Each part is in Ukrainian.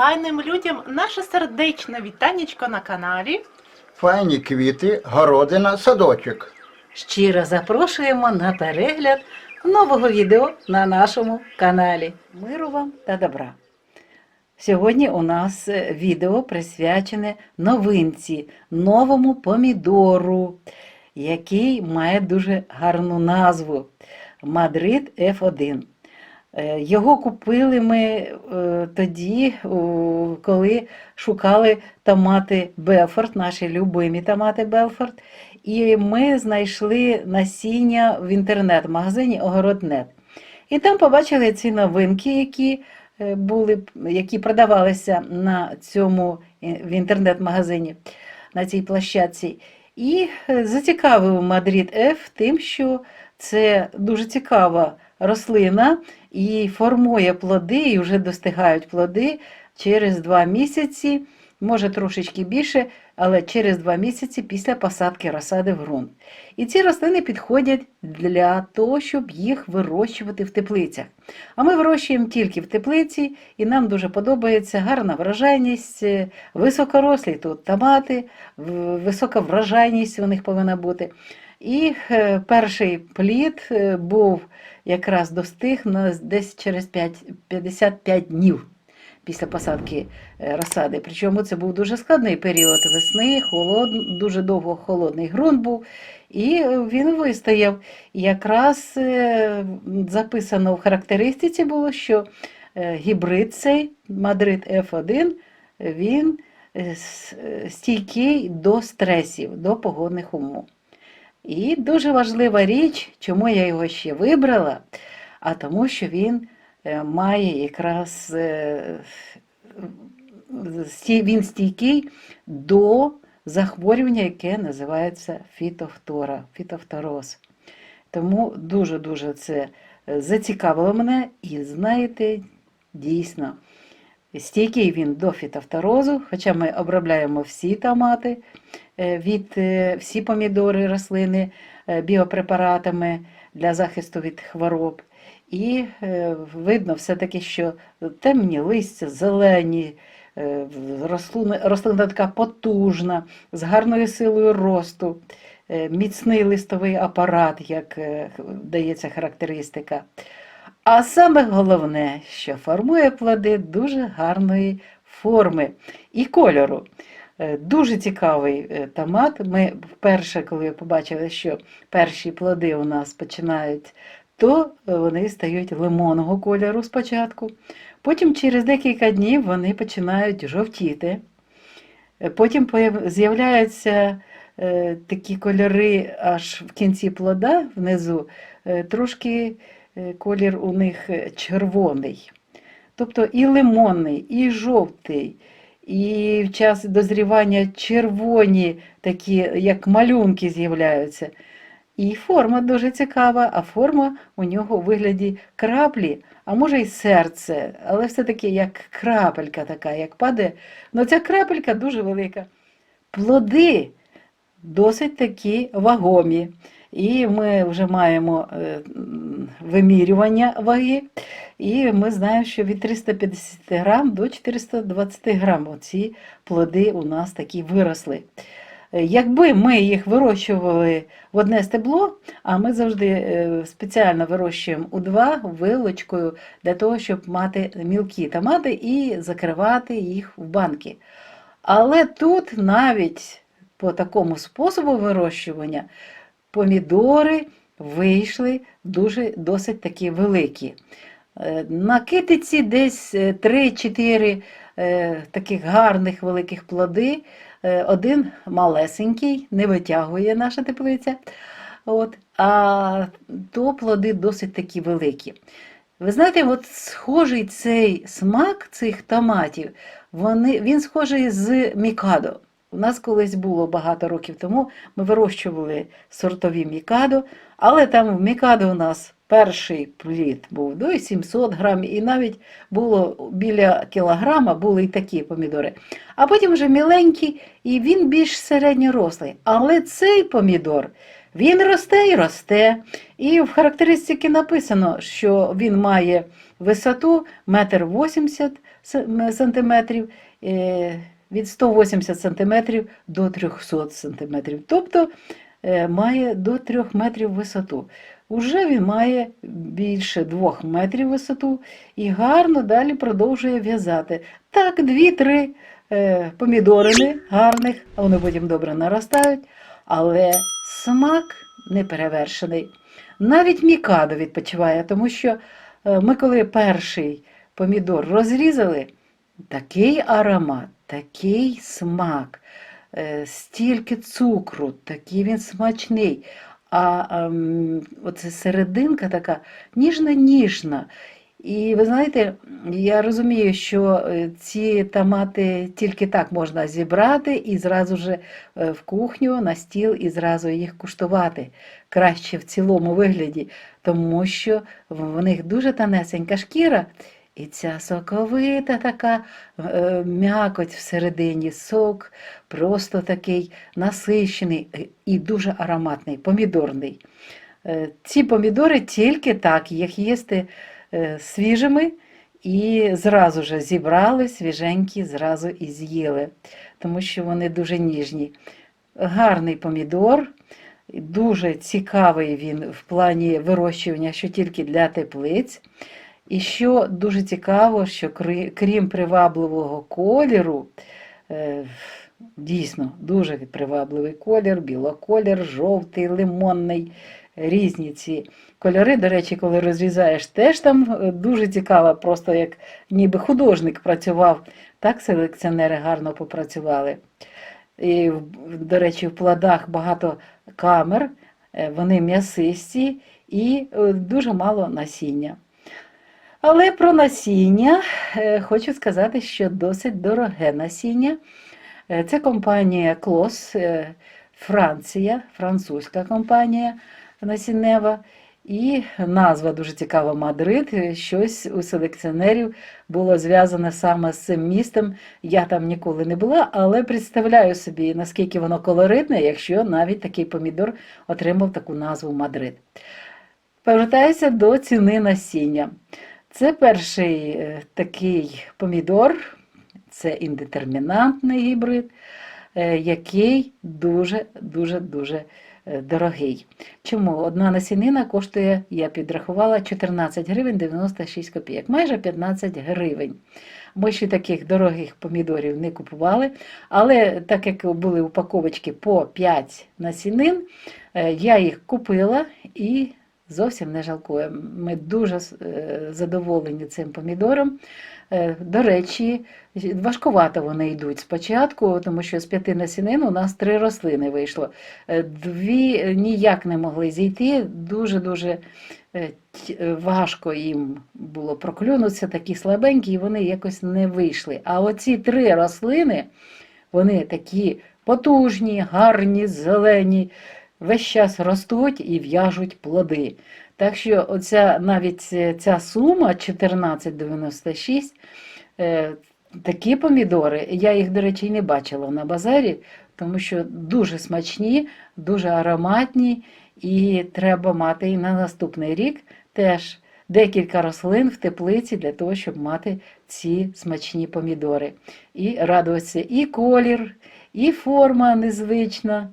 файним людям наше сердечне вітанечко на каналі. Файні квіти, городина, садочок. Щиро запрошуємо на перегляд нового відео на нашому каналі. Миру вам та добра. Сьогодні у нас е, відео присвячене новинці, новому помідору, який має дуже гарну назву Мадрид F1. Е, Його купили ми е, тоді, коли шукали томати Белфорд, наші любимі томати Белфорд. І ми знайшли насіння в інтернет-магазині Огороднет. І там побачили ці новинки, які е, були, які продавалися на цьому в інтернет-магазині, на цій площадці. І зацікавив Мадрид F тим, що це дуже цікава рослина і формує плоди, і вже достигають плоди через два місяці, може трошечки більше, але через два місяці після посадки розсади в ґрунт. І ці рослини підходять для того, щоб їх вирощувати в теплицях. А ми вирощуємо тільки в теплиці, і нам дуже подобається гарна врожайність, е, високорослі тут томати, висока врожайність у них повинна бути. І е, перший плід е, був якраз достиг десь через 5, 55 днів після посадки е, розсади. Причому це був дуже складний період весни, холод, дуже довго холодний ґрунт був, і він вистояв. Якраз записано в характеристиці було, що гібрид цей Мадрид F1 він стійкий до стресів, до погодних умов. І дуже важлива річ, чому я його ще вибрала, а тому, що він е, має якраз е, він стійкий до захворювання, яке називається фітофтора, фітофтороз. Тому дуже-дуже це е, зацікавило мене, і знаєте, дійсно, стійкий він до фітофторозу, хоча ми обробляємо всі томати від е, всі помідори, рослини е, біопрепаратами для захисту від хвороб. І е, видно все-таки, що темні листя, зелені, е, рослина, така потужна, з гарною силою росту, е, міцний листовий апарат, як е, дається характеристика. А саме головне, що формує плоди дуже гарної форми і кольору. Е, Дуже цікавий е, томат. Ми вперше, коли побачили, що перші плоди у нас починають, то вони стають лимонного кольору спочатку. Потім через декілька днів вони починають жовтіти. Е, Потім з'являються такі кольори аж в кінці плода внизу, трошки колір у них червоний. Тобто і лимонний, і жовтий, і в час дозрівання червоні, такі, як малюнки з'являються. І форма дуже цікава, а форма у нього у вигляді краплі, а може й серце, але все-таки як крапелька така, як падає. Ну ця крапелька дуже велика. Плоди досить такі вагомі. І ми вже маємо е, вимірювання ваги, і ми знаємо, що від 350 грам до 420 грам оці плоди у нас такі виросли. Е, Якби ми їх вирощували в одне стебло, а ми завжди е, спеціально вирощуємо у два вилочкою для того, щоб мати мілкі томати і закривати їх в банки. Але тут навіть по такому способу вирощування помідори вийшли дуже досить такі великі. Е, На китиці десь е, 3-4 е, таких гарних великих плоди. Е, Один малесенький, не витягує наша теплиця. От, а то плоди досить такі великі. Ви знаєте, от схожий цей смак цих томатів, вони, він схожий з мікадо. У нас колись було багато років тому, ми вирощували сортові мікадо, але там в мікадо у нас перший плід був до 700 грамів, і навіть було біля кілограма були і такі помідори. А потім вже міленький, і він більш середньорослий. Але цей помідор, він росте і росте. І в характеристиці написано, що він має висоту метр 80 сантиметрів, від 180 сантиметрів до 300 сантиметрів. Тобто е, має до 3 метрів висоту. Уже він має більше 2 метрів висоту і гарно далі продовжує в'язати. Так, 2-3 е, помідорини гарних, вони потім добре наростають, але смак неперевершений. Навіть мікадо відпочиває, тому що е, ми, коли перший помідор розрізали, такий аромат, такий смак, е, стільки цукру, такий він смачний. А ем, оце серединка така ніжна-ніжна. І ви знаєте, я розумію, що е, ці томати тільки так можна зібрати і зразу ж е, в кухню на стіл і зразу їх куштувати краще в цілому вигляді, тому що в них дуже тонесенька шкіра, і ця соковита така е, м'якоть всередині, сок просто такий насищений е, і дуже ароматний, помідорний. Е, Ці помідори тільки так, їх їсти е, свіжими і зразу ж зібрали свіженькі, зразу і з'їли, тому що вони дуже ніжні. Гарний помідор, дуже цікавий він в плані вирощування, що тільки для теплиць. І що дуже цікаво, що крім привабливого кольору, е, дійсно дуже привабливий колір, білоколір, жовтий, лимонний, різні ці кольори. До речі, коли розрізаєш, теж там е, дуже цікаво, просто як ніби художник працював. Так селекціонери гарно попрацювали. І, до речі, в плодах багато камер, е, вони м'ясисті і дуже мало насіння. Але про насіння е, хочу сказати, що досить дороге насіння. Е, Це компанія Клос, е, Франція, французька компанія насіннева. І назва дуже цікава Мадрид. Щось у селекціонерів було зв'язане саме з цим містом. Я там ніколи не була, але представляю собі, наскільки воно колоритне, якщо навіть такий помідор отримав таку назву Мадрид. Повертаюся до ціни насіння. Це перший е, такий помідор, це індетермінантний гібрид, е, який дуже-дуже-дуже е, дорогий. Чому? Одна насінина коштує, я підрахувала, 14 гривень 96 копійок, майже 15 гривень. Ми ще таких дорогих помідорів не купували, але так як були упаковочки по 5 насінин, я їх купила і зовсім не жалкую. Ми дуже е, задоволені цим помідором. Е, До речі, важкувато вони йдуть спочатку, тому що з п'яти насінин у нас три рослини вийшло. Е, Дві ніяк не могли зійти, дуже-дуже важко їм було проклюнутися, такі слабенькі, і вони якось не вийшли. А оці три рослини, вони такі потужні, гарні, зелені, весь час ростуть і в'яжуть плоди. Так що оця, навіть е, ця сума 14,96, е, такі помідори, я їх, до речі, не бачила на базарі, тому що дуже смачні, дуже ароматні, і треба мати і на наступний рік теж декілька рослин в теплиці для того, щоб мати ці смачні помідори. І радуватися і колір, і форма незвична.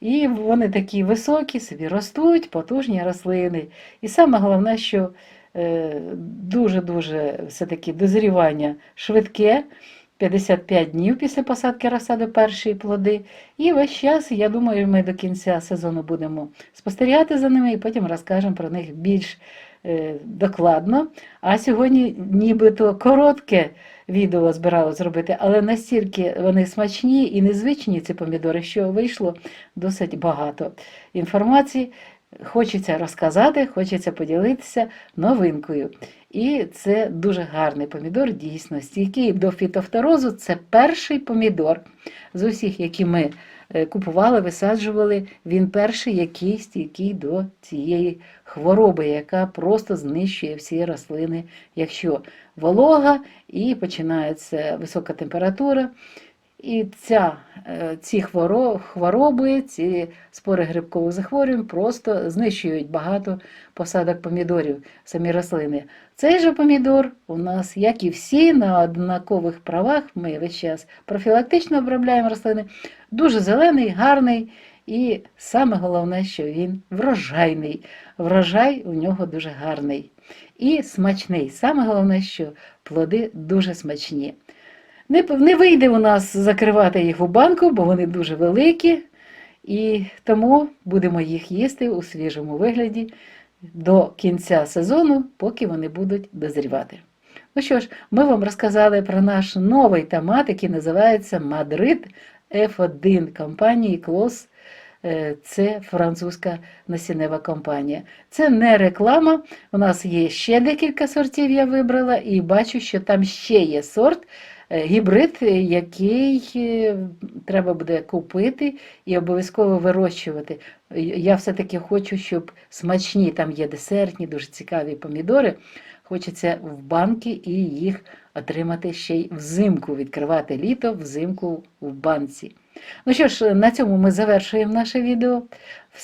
І вони такі високі, собі ростуть, потужні рослини. І саме головне, що е, дуже-дуже все-таки дозрівання швидке, 55 днів після посадки розсади перші плоди. І весь час, я думаю, ми до кінця сезону будемо спостерігати за ними і потім розкажемо про них більш докладно. А сьогодні нібито коротке відео збиралося зробити, але настільки вони смачні і незвичні, ці помідори, що вийшло досить багато інформації. Хочеться розказати, хочеться поділитися новинкою. І це дуже гарний помідор, дійсно стійкий до фітофторозу. Це перший помідор з усіх, які ми е, купували, висаджували. Він перший, який стійкий до цієї хвороби, яка просто знищує всі рослини, якщо волога і починається висока температура. І ця, е, ці хвороби, ці спори грибкових захворювань просто знищують багато посадок помідорів, самі рослини. Цей же помідор у нас, як і всі, на однакових правах, ми весь час профілактично обробляємо рослини, дуже зелений, гарний. І саме головне, що він врожайний. Врожай у нього дуже гарний і смачний. Саме головне, що плоди дуже смачні. Не, не вийде у нас закривати їх у банку, бо вони дуже великі, і тому будемо їх їсти у свіжому вигляді до кінця сезону, поки вони будуть дозрівати. Ну що ж, ми вам розказали про наш новий томат, який називається Мадрид F1 компанії Клос. Е, Це французька насіннева компанія. Це не реклама. У нас є ще декілька сортів, я вибрала, і бачу, що там ще є сорт, гібрид, е, який е, треба буде купити і обов'язково вирощувати. Е, Я все-таки хочу, щоб смачні, там є десертні, дуже цікаві помідори. Хочеться в банки і їх отримати ще й взимку, відкривати літо взимку в банці. Ну що ж, на цьому ми завершуємо наше відео.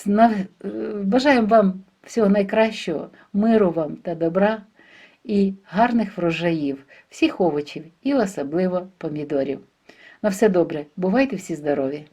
Е, Бажаємо вам всього найкращого, миру вам та добра і гарних врожаїв, всіх овочів і особливо помідорів. На все добре, бувайте всі здорові!